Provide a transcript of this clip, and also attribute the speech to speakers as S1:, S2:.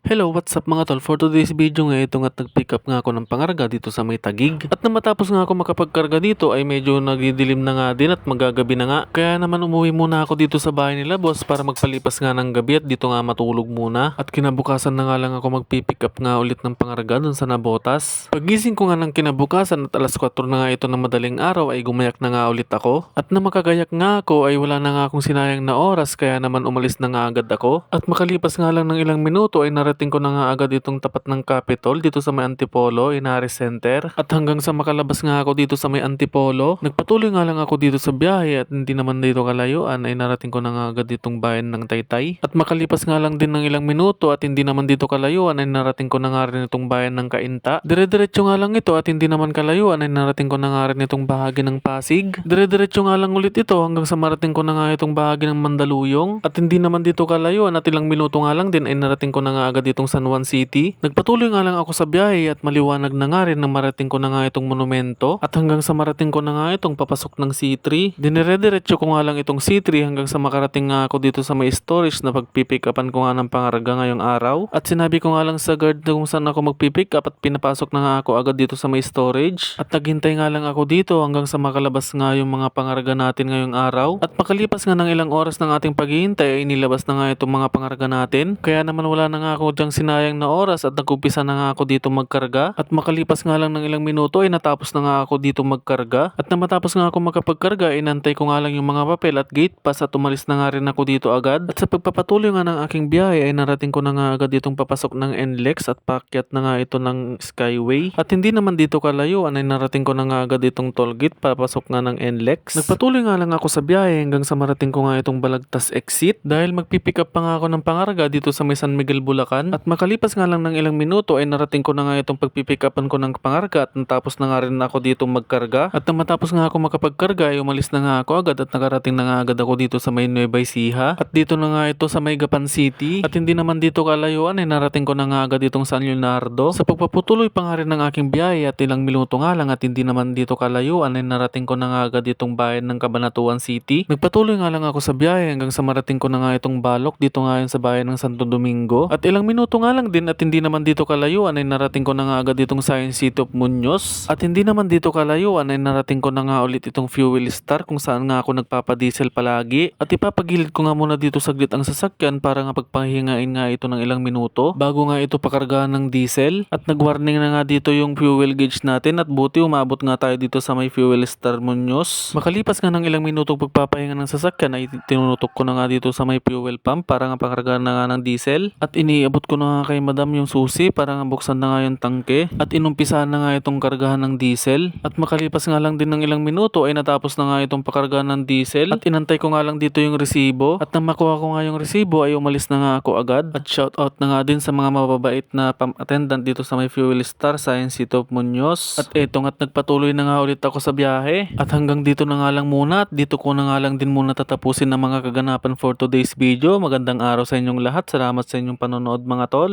S1: Hello, what's up mga tol? For today's video nga ito nga nag-pick up nga ako ng pangarga dito sa may tagig. At na matapos nga ako makapagkarga dito ay medyo nagdidilim na nga din at magagabi na nga. Kaya naman umuwi muna ako dito sa bahay nila boss para magpalipas nga ng gabi at dito nga matulog muna. At kinabukasan na nga lang ako mag-pick up nga ulit ng pangarga dun sa Nabotas. Pagising ko nga ng kinabukasan at alas 4 na nga ito ng madaling araw ay gumayak na nga ulit ako. At na makagayak nga ako ay wala na nga akong sinayang na oras kaya naman umalis na nga agad ako. At makalipas nga lang ng ilang minuto ay narating ko na nga agad itong tapat ng Capitol dito sa may Antipolo, Inares Center. At hanggang sa makalabas nga ako dito sa may Antipolo, nagpatuloy nga lang ako dito sa biyahe at hindi naman dito kalayuan ay narating ko na nga agad itong bayan ng Taytay. At makalipas nga lang din ng ilang minuto at hindi naman dito kalayuan ay narating ko na nga rin itong bayan ng Kainta. Dire-diretso nga lang ito at hindi naman kalayuan ay narating ko na nga rin itong bahagi ng Pasig. Dire-diretso nga lang ulit ito hanggang sa marating ko na nga itong bahagi ng Mandaluyong. At hindi naman dito kalayuan at ilang minuto nga lang din ay narating ko na nga agad itong San Juan City. Nagpatuloy nga lang ako sa biyahe at maliwanag na nga rin na marating ko na nga itong monumento. At hanggang sa marating ko na nga itong papasok ng C3. Dinire-diretso ko nga lang itong C3 hanggang sa makarating nga ako dito sa may storage na pagpipick upan ko nga ng pangarga ngayong araw. At sinabi ko nga lang sa guard na kung saan ako magpipick up at pinapasok na nga ako agad dito sa may storage. At naghintay nga lang ako dito hanggang sa makalabas nga yung mga pangarga natin ngayong araw. At makalipas nga ng ilang oras ng ating paghihintay ay nilabas na nga itong mga pangarga natin. Kaya naman wala na nga ako dyang sinayang na oras at nagkumpisa na nga ako dito magkarga. At makalipas nga lang ng ilang minuto ay natapos na nga ako dito magkarga. At na matapos nga ako makapagkarga ay nantay ko nga lang yung mga papel at gate pass at umalis na nga rin ako dito agad. At sa pagpapatuloy nga ng aking biyahe ay narating ko na nga agad ditong papasok ng NLEX at pakyat na nga ito ng Skyway. At hindi naman dito kalayuan ay narating ko na nga agad itong toll gate papasok nga ng NLEX. Nagpatuloy nga lang ako sa biyahe hanggang sa marating ko nga itong Balagtas exit dahil magpipick up pa nga ako ng pangarga dito sa may San Miguel Bulacan. At makalipas nga lang ng ilang minuto ay narating ko na nga itong pagpipick upan ko ng pangarga at natapos na nga rin ako dito magkarga. At nang matapos nga ako makapagkarga ay umalis na nga ako agad at nakarating na nga agad ako dito sa may Nueva Ecija. At dito na nga ito sa may Gapan City. At hindi naman dito kalayuan ay narating ko na nga agad itong San Leonardo. Sa pagpaputuloy pa nga rin ng aking biyahe at ilang minuto nga lang at hindi naman dito kalayuan ay narating ko na nga agad itong bayan ng Cabanatuan City. Nagpatuloy nga lang ako sa biyahe hanggang sa marating ko na nga itong balok dito nga yun sa bayan ng Santo Domingo. At ilang minuto nga lang din at hindi naman dito kalayuan ay narating ko na nga agad itong Science City of Muñoz. At hindi naman dito kalayuan ay narating ko na nga ulit itong Fuel Star kung saan nga ako nagpapadiesel palagi. At ipapagilid ko nga muna dito saglit ang sasakyan para nga pagpahingain nga ito ng ilang minuto bago nga ito pakargahan ng diesel. At nagwarning na nga dito yung fuel gauge natin at buti umabot nga tayo dito sa may Fuel Star Muñoz. Makalipas nga ng ilang minuto pagpapahinga ng sasakyan ay tinunutok ko na nga dito sa may fuel pump para nga pakargahan na nga ng diesel. At iniabot ko na nga kay madam yung susi para nga buksan na nga yung tangke. At inumpisahan na nga itong kargahan ng diesel. At makalipas nga lang din ng ilang minuto ay natapos na nga itong pakargahan ng diesel. At inantay ko nga lang dito yung resibo. At nang makuha ko nga yung resibo ay umalis na nga ako agad. At shout out na nga din sa mga mababait na pam attendant dito sa may Fuel Star Science City of Muñoz. At eto nga't nagpatuloy na nga ulit ako sa biyahe. At hanggang dito na nga lang muna at dito ko na nga lang din muna tatapusin ang mga kaganapan for today's video. Magandang araw sa inyong lahat. Salamat sa inyong panonood mga tol.